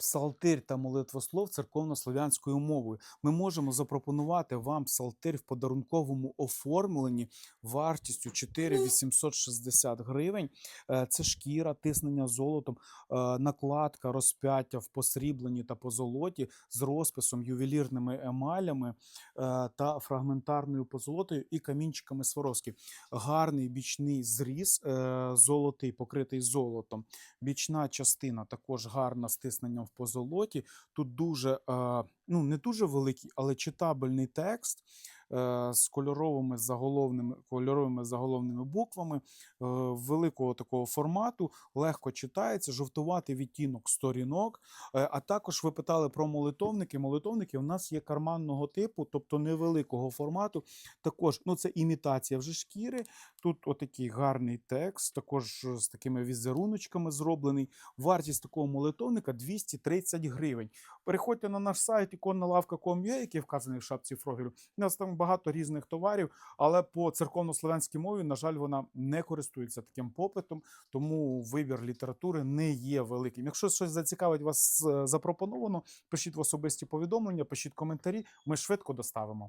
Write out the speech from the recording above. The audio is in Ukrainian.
псалтир та молитвослов церковно-слов'янською мовою. Ми можемо запропонувати вам псалтир в подарунковому оформленні вартістю 4860 гривень. Е, Це шкіра, тиснення золотом, е, накладка, розп'яття в посрібленні та позолоті з розписом, ювелірними емалями е, та фрагментарною позолотою і камінчиками Сваровські. Гарний бічний зріз, золотий, покритий золотом. Бічна частина також гарна з в позолоті. Тут дуже, е, ну не дуже великий, але читабельний текст з кольоровими заголовними, кольоровими заголовними буквами е, великого такого формату, легко читається, жовтуватий відтінок сторінок. Е, А також ви питали про молитовники. Молитовники у нас є карманного типу, тобто невеликого формату. Також ну це імітація вже шкіри. Тут отакий гарний текст, також з такими візеруночками зроблений. Вартість такого молитовника 230 гривень. Переходьте на наш сайт іконналавка.com.ua, який вказаний в шапці профілю. У нас там багато різних товарів, але по церковно-слов'янській мові, на жаль, вона не користується таким попитом, тому вибір літератури не є великим. Якщо щось зацікавить вас е, запропоновано, пишіть в особисті повідомлення, пишіть коментарі. Ми швидко доставимо.